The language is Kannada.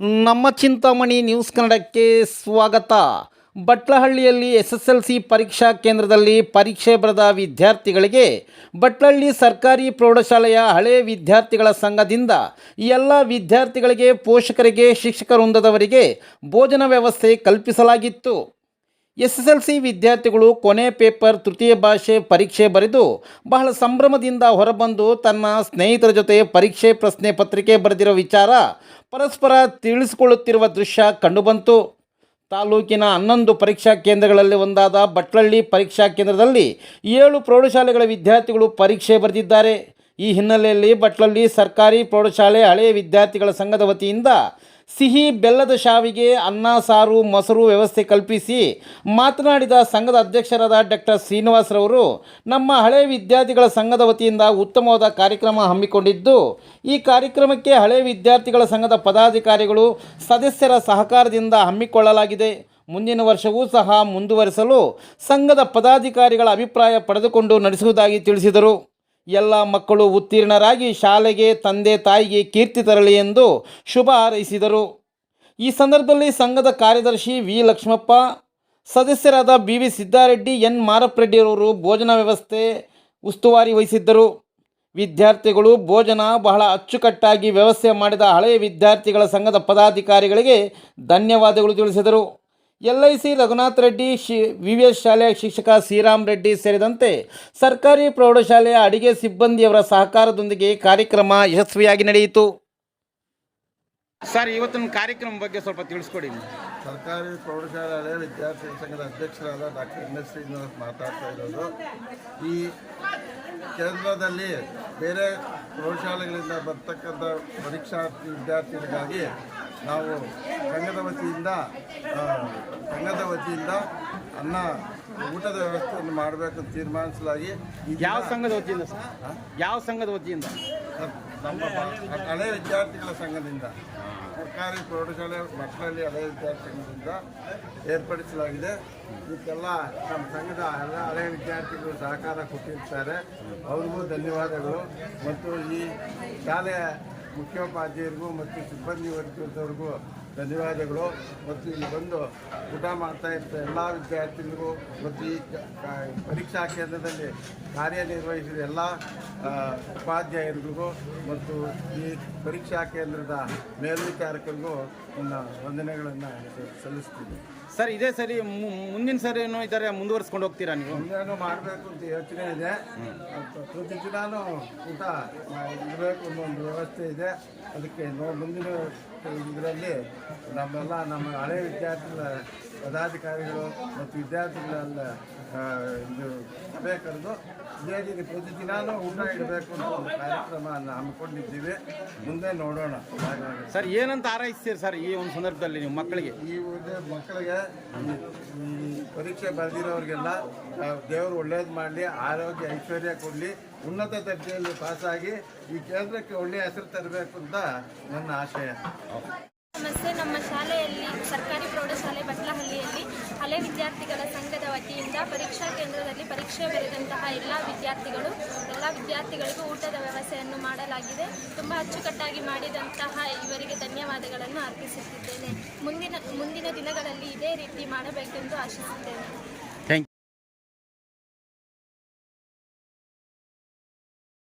ನಮ್ಮ ಚಿಂತಾಮಣಿ ನ್ಯೂಸ್ ಕನ್ನಡಕ್ಕೆ ಸ್ವಾಗತ. ಬಟ್ಲಹಳ್ಳಿಯಲ್ಲಿ ಎಸ್ ಎಸ್ ಎಲ್ ಸಿ ಪರೀಕ್ಷಾ ಕೇಂದ್ರದಲ್ಲಿ ಪರೀಕ್ಷೆ ಬರೆದ ವಿದ್ಯಾರ್ಥಿಗಳಿಗೆ ಬಟ್ಲಹಳ್ಳಿ ಸರ್ಕಾರಿ ಪ್ರೌಢಶಾಲೆಯ ಹಳೆಯ ವಿದ್ಯಾರ್ಥಿಗಳ ಸಂಘದಿಂದ ಎಲ್ಲ ವಿದ್ಯಾರ್ಥಿಗಳಿಗೆ ಪೋಷಕರಿಗೆ ಶಿಕ್ಷಕ ವೃಂದದವರಿಗೆ ಭೋಜನ ವ್ಯವಸ್ಥೆ ಕಲ್ಪಿಸಲಾಗಿತ್ತು. ಎಸ್ ವಿದ್ಯಾರ್ಥಿಗಳು ಕೊನೆ ಪೇಪರ್ ತೃತೀಯ ಭಾಷೆ ಪರೀಕ್ಷೆ ಬರೆದು ಬಹಳ ಸಂಭ್ರಮದಿಂದ ಹೊರಬಂದು ತನ್ನ ಸ್ನೇಹಿತರ ಜೊತೆ ಪರೀಕ್ಷೆ ಪ್ರಶ್ನೆ ಪತ್ರಿಕೆ ಬರೆದಿರೋ ವಿಚಾರ ಪರಸ್ಪರ ತಿಳಿಸಿಕೊಳ್ಳುತ್ತಿರುವ ದೃಶ್ಯ ಕಂಡುಬಂತು. ತಾಲೂಕಿನ ಹನ್ನೊಂದು ಪರೀಕ್ಷಾ ಕೇಂದ್ರಗಳಲ್ಲಿ ಒಂದಾದ ಬಟ್ಲಳ್ಳಿ ಪರೀಕ್ಷಾ ಕೇಂದ್ರದಲ್ಲಿ ಏಳು ಪ್ರೌಢಶಾಲೆಗಳ ವಿದ್ಯಾರ್ಥಿಗಳು ಪರೀಕ್ಷೆ ಬರೆದಿದ್ದಾರೆ. ಈ ಹಿನ್ನೆಲೆಯಲ್ಲಿ ಬಟ್ಲಲ್ಲಿ ಸರ್ಕಾರಿ ಪ್ರೌಢಶಾಲೆ ಹಳೆಯ ವಿದ್ಯಾರ್ಥಿಗಳ ಸಂಘದ ವತಿಯಿಂದ ಸಿಹಿ ಬೆಲ್ಲದ ಶಾವಿಗೆ, ಅನ್ನ, ಸಾರು, ಮೊಸರು ವ್ಯವಸ್ಥೆ ಕಲ್ಪಿಸಿ ಮಾತನಾಡಿದ ಸಂಘದ ಅಧ್ಯಕ್ಷರಾದ ಡಾಕ್ಟರ್ ಶ್ರೀನಿವಾಸರವರು, ನಮ್ಮ ಹಳೆ ವಿದ್ಯಾರ್ಥಿಗಳ ಸಂಘದ ವತಿಯಿಂದ ಉತ್ತಮವಾದ ಕಾರ್ಯಕ್ರಮ ಹಮ್ಮಿಕೊಂಡಿದ್ದು, ಈ ಕಾರ್ಯಕ್ರಮಕ್ಕೆ ಹಳೆ ವಿದ್ಯಾರ್ಥಿಗಳ ಸಂಘದ ಪದಾಧಿಕಾರಿಗಳು ಸದಸ್ಯರ ಸಹಕಾರದಿಂದ ಹಮ್ಮಿಕೊಳ್ಳಲಾಗಿದೆ. ಮುಂದಿನ ವರ್ಷವೂ ಸಹ ಮುಂದುವರಿಸಲು ಸಂಘದ ಪದಾಧಿಕಾರಿಗಳ ಅಭಿಪ್ರಾಯ ಪಡೆದುಕೊಂಡು ನಡೆಸುವುದಾಗಿ ತಿಳಿಸಿದರು. ಎಲ್ಲ ಮಕ್ಕಳು ಉತ್ತೀರ್ಣರಾಗಿ ಶಾಲೆಗೆ ತಂದೆ ತಾಯಿಗೆ ಕೀರ್ತಿ ತರಲಿ ಎಂದು ಶುಭ ಹಾರೈಸಿದರು. ಈ ಸಂದರ್ಭದಲ್ಲಿ ಸಂಘದ ಕಾರ್ಯದರ್ಶಿ ವಿ. ಲಕ್ಷ್ಮಪ್ಪ, ಸದಸ್ಯರಾದ ಬಿ. ವಿ. ಸಿದ್ದಾರೆಡ್ಡಿ, ಎನ್. ಮಾರಪ್ಪರೆಡ್ಡಿಯವರು ಭೋಜನ ವ್ಯವಸ್ಥೆ ಉಸ್ತುವಾರಿ ವಹಿಸಿದ್ದರು. ವಿದ್ಯಾರ್ಥಿಗಳು ಭೋಜನ ಬಹಳ ಅಚ್ಚುಕಟ್ಟಾಗಿ ವ್ಯವಸ್ಥೆ ಮಾಡಿದ ಹಳೆಯ ವಿದ್ಯಾರ್ಥಿಗಳ ಸಂಘದ ಪದಾಧಿಕಾರಿಗಳಿಗೆ ಧನ್ಯವಾದಗಳು ತಿಳಿಸಿದರು. L I C Raghunath Reddy she V V S ಶಾಲೆಯ ಶಿಕ್ಷಕ ಶ್ರೀರಾಮ್ ರೆಡ್ಡಿ ಸೇರಿದಂತೆ ಸರ್ಕಾರಿ ಪ್ರೌಢಶಾಲೆಯ ಅಡಿಗೆ ಸಿಬ್ಬಂದಿಯವರ ಸಹಕಾರದೊಂದಿಗೆ ಕಾರ್ಯಕ್ರಮ ಯಶಸ್ವಿಯಾಗಿ ನಡೆಯಿತು. ಸರ್ ಇವತ್ತಿನ ಕಾರ್ಯಕ್ರಮ ಬಗ್ಗೆ ಸ್ವಲ್ಪ ತಿಳಿಸ್ಕೊಡಿ. ಸರ್ಕಾರಿ ಪ್ರೌಢಶಾಲೆ ಹಳೆಯ ವಿದ್ಯಾರ್ಥಿ ಸಂಘದ ಅಧ್ಯಕ್ಷರಾದ ಡಾಕ್ಟರ್ ಎನ್ ಎಸ್ ಶ್ರೀನಿವಾಸ್ ಮಾತಾಡ್ತಾ ಇರೋದು. ಈ ಕೇಂದ್ರದಲ್ಲಿ ಬೇರೆ ಪ್ರೌಢಶಾಲೆಗಳಿಂದ ಬರ್ತಕ್ಕಂಥ ಪರೀಕ್ಷಾರ್ಥಿ ವಿದ್ಯಾರ್ಥಿಗಳಿಗಾಗಿ ನಾವು ಸಂಘದ ವತಿಯಿಂದ ಸಂಘದ ವತಿಯಿಂದ ಅನ್ನ ಊಟದ ವ್ಯವಸ್ಥೆಯನ್ನು ಮಾಡಬೇಕಂತ ತೀರ್ಮಾನಿಸಲಾಗಿ ಯಾವ ಸಂಘದ ವತಿಯಿಂದ ಸರ್? ಯಾವ ಸಂಘದ ವತಿಯಿಂದ? ನಮ್ಮ ಹಳೆ ವಿದ್ಯಾರ್ಥಿಗಳ ಸಂಘದಿಂದ ಸರ್ಕಾರಿ ಪ್ರೌಢಶಾಲೆ ಮಕ್ಕಳಲ್ಲಿ ಹಳೆಯ ವಿದ್ಯಾರ್ಥಿಗಳಿಂದ ಸಂಘದಿಂದ ಏರ್ಪಡಿಸಲಾಗಿದೆ. ಇದಕ್ಕೆಲ್ಲ ನಮ್ಮ ಸಂಘದ ಎಲ್ಲ ಹಳೆಯ ವಿದ್ಯಾರ್ಥಿಗಳು ಸಹಕಾರ ಕೊಟ್ಟಿರ್ತಾರೆ. ಅವ್ರಿಗೂ ಧನ್ಯವಾದಗಳು. ಮತ್ತು ಈ ಶಾಲೆಯ ಮುಖ್ಯೋಪಾಧ್ಯಾಯರಿಗೂ ಮತ್ತು ಸಿಬ್ಬಂದಿ ವರ್ಗದವ್ರಿಗೂ ಧನ್ಯವಾದಗಳು. ಮತ್ತು ಇಲ್ಲಿ ಬಂದು ಊಟ ಮಾಡ್ತಾ ಇರ್ತ ಎಲ್ಲ ವಿದ್ಯಾರ್ಥಿಗಳಿಗೂ ಮತ್ತು ಈ ಪರೀಕ್ಷಾ ಕೇಂದ್ರದಲ್ಲಿ ಕಾರ್ಯನಿರ್ವಹಿಸಿದ ಎಲ್ಲ ಉಪಾಧ್ಯಾಯರಿಗೂ ಮತ್ತು ಈ ಪರೀಕ್ಷಾ ಕೇಂದ್ರದ ಮೇಲ್ವಿಚಾರಕರಿಗೂ ನನ್ನ ವಂದನೆಗಳನ್ನು ಸಲ್ಲಿಸ್ತೀನಿ. ಸರ್ ಇದೇ ಸರಿ ಮುಂದಿನ ಸರಿ ಏನೋ ಇದ್ದಾರೆ ಮುಂದುವರಿಸ್ಕೊಂಡು ಹೋಗ್ತೀರಾ ನೀವು? ಮುಂದೇನು ಮಾಡಬೇಕು ಅಂತ ಯೋಚನೆ ಇದೆ. ಪ್ರತಿ ದಿನಾನು ಊಟ ಇರಬೇಕು ಅನ್ನೋ ಒಂದು ವ್ಯವಸ್ಥೆ ಇದೆ. ಅದಕ್ಕೆ ಮುಂದಿನ ಇದರಲ್ಲಿ ನಮ್ಮೆಲ್ಲ ನಮ್ಮ ಹಳೆ ವಿದ್ಯಾರ್ಥಿಗಳ ಪದಾಧಿಕಾರಿಗಳು ಮತ್ತು ವಿದ್ಯಾರ್ಥಿಗಳೆಲ್ಲ ಇದು ಸಭೆ ಕರೆದು ಇದೇ ರೀತಿ ಪ್ರತಿ ದಿನಾನು ಊಟ ಇಡಬೇಕು ಅಂತ ಒಂದು ಕಾರ್ಯಕ್ರಮ ಹಮ್ಮಿಕೊಂಡಿದ್ದೀವಿ. ಮುಂದೆ ನೋಡೋಣ. ಸರ್ ಏನಂತ ಆರೈಸ್ತೀರಿ ಸರ್ ಈ ಒಂದು ಸಂದರ್ಭದಲ್ಲಿ ನೀವು ಮಕ್ಕಳಿಗೆ? ಈ ಒಂದು ಮಕ್ಕಳಿಗೆ ಪರೀಕ್ಷೆ ಬರೆದಿರೋರಿಗೆಲ್ಲ ದೇವರು ಒಳ್ಳೇದು ಮಾಡಲಿ ಆರೋಗ್ಯ ಐಶ್ವರ್ಯ ಕೊಡಲಿ ಉನ್ನತ ದರ್ಜೆಯಲ್ಲಿ ಪಾಸಾಗಿ ಈ ಕೇಂದ್ರಕ್ಕೆ ಒಳ್ಳೆಯ ಹೆಸರು ತರಬೇಕು ಅಂತ ನನ್ನ ಆಶಯ. ನಮಸ್ತೆ, ನಮ್ಮ ಶಾಲೆಯಲ್ಲಿ, ಸರ್ಕಾರಿ ಪ್ರೌಢಶಾಲೆ ಬಟ್ಲಹಳ್ಳಿಯಲ್ಲಿ ಹಳೆ ವಿದ್ಯಾರ್ಥಿಗಳ ಸಂಘದ ವತಿಯಿಂದ ಪರೀಕ್ಷಾ ಕೇಂದ್ರದಲ್ಲಿ ಪರೀಕ್ಷೆ ಬರೆದಂತಹ ಎಲ್ಲ ವಿದ್ಯಾರ್ಥಿಗಳು, ಎಲ್ಲ ವಿದ್ಯಾರ್ಥಿಗಳಿಗೂ ಊಟದ ವ್ಯವಸ್ಥೆಯನ್ನು ಮಾಡಲಾಗಿದೆ. ತುಂಬ ಅಚ್ಚುಕಟ್ಟಾಗಿ ಮಾಡಿದಂತಹ ಇವರಿಗೆ ಧನ್ಯವಾದಗಳನ್ನು ಅರ್ಪಿಸುತ್ತಿದ್ದೇನೆ. ಮುಂದಿನ ಮುಂದಿನ ದಿನಗಳಲ್ಲಿ ಇದೇ ರೀತಿ ಮಾಡಬೇಕೆಂದು ಆಶಿಸುತ್ತೇನೆ.